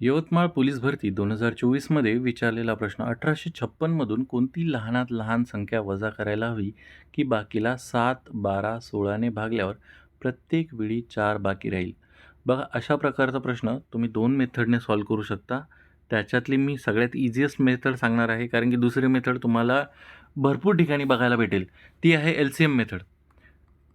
Yavatmal police भरती दोन हजार चोवीसमध्ये विचारलेला प्रश्न अठराशे छप्पनमधून कोणती लहानात लहान संख्या वजा करायला हवी की बाकीला सात बारा सोळाने भागल्यावर प्रत्येक वेळी चार बाकी राहील? बघा अशा प्रकारचा प्रश्न तुम्ही दोन मेथडने सॉल्व करू शकता. त्याच्यातली मी सगळ्यात इझिएस्ट मेथड सांगणार आहे कारण की दुसरी मेथड तुम्हाला भरपूर ठिकाणी बघायला भेटेल. ती आहे L C M method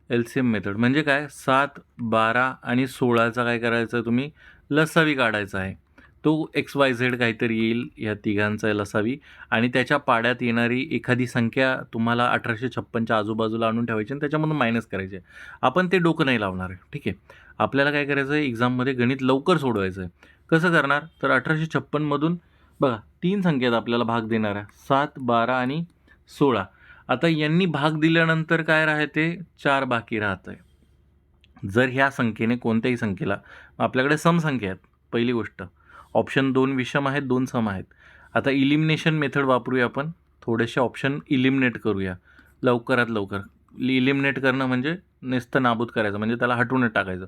L C M method म्हणजे काय? सात बारा आणि सोळाचा काय करायचं? तुम्ही लसावी काढायचा आहे. तो एक्स वाय झेड काहीतरी येईल या तिघांचा लसावी. आणि त्याच्या पाड्यात येणारी एखादी संख्या तुम्हाला अठराशे छप्पनच्या आजूबाजूला आणून ठेवायची आणि त्याच्यामधून मायनस करायचे. आपण ते डोकं नाही लावणार. आहे ठीक आहे? आपल्याला काय करायचं आहे एक्झाममध्ये गणित लवकर सोडवायचं आहे कसं करणार? तर अठराशे छप्पनमधून बघा तीन संख्येत आपल्याला भाग देणार आहे सात बारा आणि सोळा. आता यांनी भाग दिल्यानंतर काय राहते? चार बाकी राहत आहे जर ह्या संख्येने कोणत्याही संख्येला आपल्याकडे समसंख्या आहेत पहिली गोष्ट. ऑप्शन दोन विषम आहेत दोन सम आहेत. आता इलिमिनेशन मेथड वापरूया आपण. थोडेसे ऑप्शन इलिमिनेट करूया. लवकरात लवकर. इलिमिनेट करणं म्हणजे नेस्त नाबूद करायचं म्हणजे त्याला हटवूनच टाकायचं.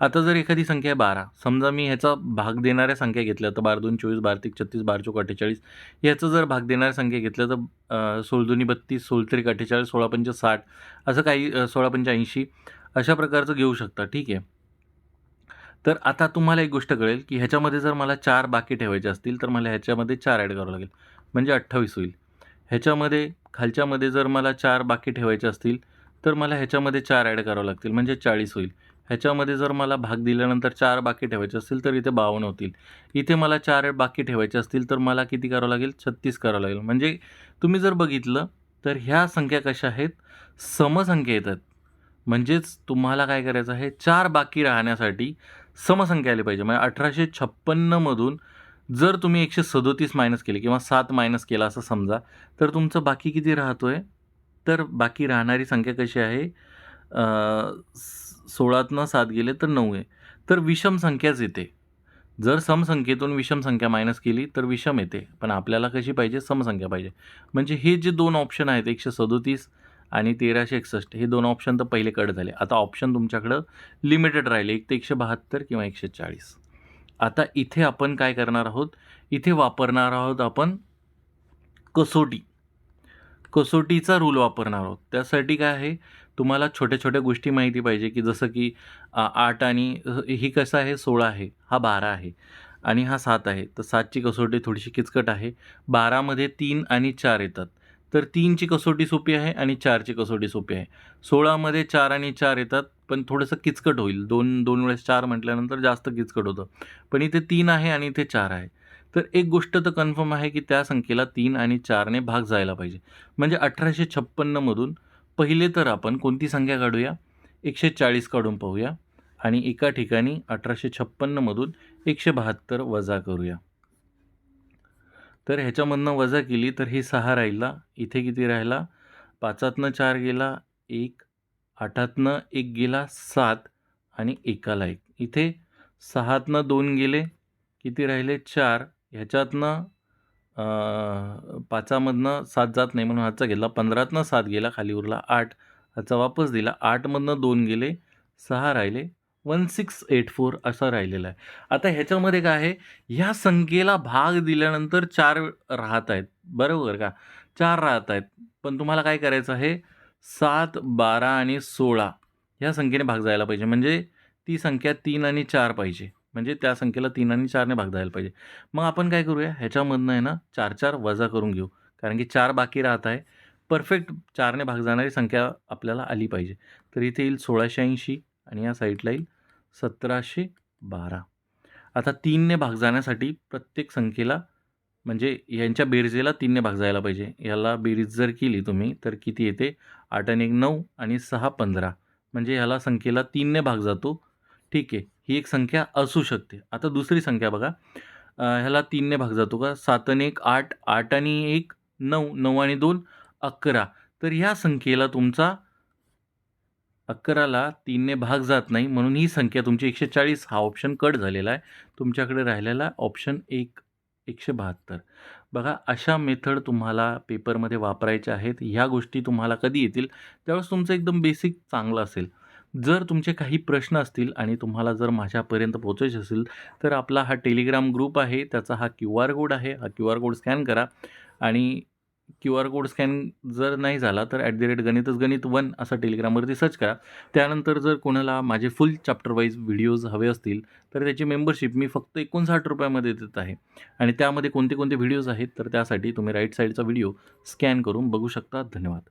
आता जर एखादी संख्या आहे बारा समजा मी ह्याचा भाग देणाऱ्या संख्या घेतल्या तर बार दोन चोवीस बार तीक छत्तीस बार चौक अठ्ठेचाळीस. ह्याचं जर भाग देणाऱ्या संख्या घेतल्या तर सोळ दोन्ही बत्तीस सोळत्रिक अठ्ठेचाळीस सोळा पंच साठ असं काही सोळा पंच ऐंशी अशा प्रकारचं घेऊ शकता. ठीक आहे. तर आता तुम्हाला एक गोष्ट कळेल की ह्याच्यामध्ये जर मला चार बाकी ठेवायचे असतील तर मला ह्याच्यामध्ये चार ॲड करावं लागेल. म्हणजे अठ्ठावीस होईल. ह्याच्यामध्ये खालच्यामध्ये जर मला चार बाकी ठेवायचे असतील तर मला ह्याच्यामध्ये चार ॲड करावं लागतील. म्हणजे चाळीस होईल. ह्याच्यामध्ये जर मला भाग दिल्यानंतर चार बाकी ठेवायचे असतील तर इथे बावन्न होतील. इथे मला चार बाकी ठेवायचे असतील तर मला किती करावं लागेल? छत्तीस करावं लागेल. म्हणजे तुम्ही जर बघितलं तर ह्या संख्या कशा आहेत? समसंख्या येतात. म्हणजेच तुम्हाला काय करायचं आहे? चार बाकी राहण्यासाठी समसंख्या आली पाहिजे. म्हणजे अठराशे छप्पन्नमधून जर तुम्ही एकशे सदोतीस मायनस केले किंवा सात मायनस केला असं समजा तर तुमचं बाकी किती राहतो आहे तर बाकी राहणारी संख्या कशी आहे? सोळातनं सात गेले तर नऊ आहे. तर विषम संख्याच येते. जर समसंख्येतून विषम संख्या मायनस केली तर विषम येते. पण आपल्याला कशी पाहिजे? समसंख्या पाहिजे. म्हणजे हे जे दोन ऑप्शन आहेत एकशे सदोतीस आणि तेराशे एकसष्ट. हे दोन ऑप्शन तर पहिले कट झाले. आता ऑप्शन तुमच्याकडं लिमिटेड राहिले. एक ते एकशे बहात्तर किंवा एकशे चाळीस. आता इथे आपण काय करणार आहोत? इथे वापरणार आहोत आपण कसोटी. कसोटीचा रूल वापरणार आहोत. त्यासाठी काय आहे? तुम्हाला छोट्या छोट्या गोष्टी माहिती पाहिजे की जसं की आठ आणि ही कसं आहे? सोळा आहे. हा बारा आहे. आणि हा सात आहे. तर सातची कसोटी थोडीशी किचकट आहे. बारामध्ये तीन आणि चार येतात. तर तीनची कसोटी सोपी आहे आणि चारची कसोटी सोपी आहे. सोळामध्ये चार आणि चार येतात पण थोडंसं किचकट होईल. दोन दोन वेळेस चार म्हटल्यानंतर जास्त किचकट होतं. पण इथे तीन आहे आणि इथे चार आहे. तर एक गोष्ट तर कन्फर्म आहे की त्या संख्येला तीन आणि चारने भाग जायला पाहिजे. म्हणजे अठराशे छप्पन्नमधून पहिले तर आपण कोणती संख्या काढूया? एकशे चाळीस काढून पाहूया आणि एका ठिकाणी अठराशे छप्पन्नमधून एकशे बहात्तर वजा करूया. तर ह्याच्यामधनं वजा केली तर ही सहा राहिला. इथे किती राहिला? पाचातनं चार गेला एक. आठातनं एक गेला सात. आणि एकाला एक. इथे सहातनं दोन गेले किती राहिले? चार. ह्याच्यातनं पाचामधनं सात जात नाही म्हणून हाचा गेला पंधरातनं सात गेला खाली उरला आठ. ह्याचा वापस दिला आठमधनं दोन गेले सहा राहिले. वन सिक्स एट फोर असा राहिलेला आहे आता ह्याच्यामध्ये काय आहे ह्या संख्येला भाग दिल्यानंतर चार राहत आहेत बरोबर का चार राहत आहेत पण तुम्हाला काय करायचं आहे सात बारा आणि सोळा ह्या संख्येने भाग जायला पाहिजे म्हणजे ती संख्या तीन आणि चार पाहिजे म्हणजे त्या संख्येला तीन आणि चारने भाग जायला पाहिजे मग आपण काय करूया ह्याच्यामधनं आहे ना चार चार वजा करून घेऊ कारण की चार बाकी राहत आहे परफेक्ट चारने भाग जाणारी संख्या आपल्याला आली पाहिजे तर इथे येईल सोळाशे ऐंशी आणि या साईडला येईल सतराशे बारा. आता तीनने भाग जाण्यासाठी प्रत्येक संख्येला म्हणजे यांच्या बेरजेला तीनने भाग जायला पाहिजे. याला बेरीज जर केली तुम्ही तर किती येते? आठ आणि एक नऊ आणि सहा पंधरा. म्हणजे ह्याला संख्येला तीनने भाग जातो. ठीक आहे. ही एक संख्या असू शकते. आता दुसरी संख्या बघा. ह्याला तीनने भाग जातो का? सात आणि एक आठ. आठ आणि एक नऊ. नऊ आणि दोन अकरा. तर ह्या संख्येला तुमचा अकराला तीनने भाग जात नाही म्हणून ही संख्या तुमची एकशे चाळीस हा ऑप्शन कट झालेला आहे. तुमच्याकडे राहिलेला ऑप्शन एक एकशे बहात्तर. बघा अशा मेथड तुम्हाला पेपरमध्ये वापरायच्या आहेत. ह्या गोष्टी तुम्हाला कधी येतील? त्यावेळेस तुमचं एकदम बेसिक चांगलं असेल. जर तुमचे काही प्रश्न असतील आणि तुम्हाला जर माझ्यापर्यंत पोचायचे असेल तर आपला हा टेलिग्राम ग्रुप आहे. त्याचा हा क्यू आर कोड आहे. हा क्यू आर कोड स्कॅन करा आणि क्यू आर कोड स्कॅन जर नाही झाला तर ॲट द रेट गणितच गणित वन असं टेलिग्रामवरती सर्च करा. त्यानंतर जर कोणाला माझे फुल चॅप्टर वाईज व्हिडिओज हवे असतील तर त्याची मेंबरशिप मी फक्त एकोणसाठ रुपयामध्ये देत आहे. आणि त्यामध्ये कोणते कोणते व्हिडिओज आहेत तर त्यासाठी तुम्ही राईट साईडचा व्हिडिओ स्कॅन करून बघू शकता. धन्यवाद.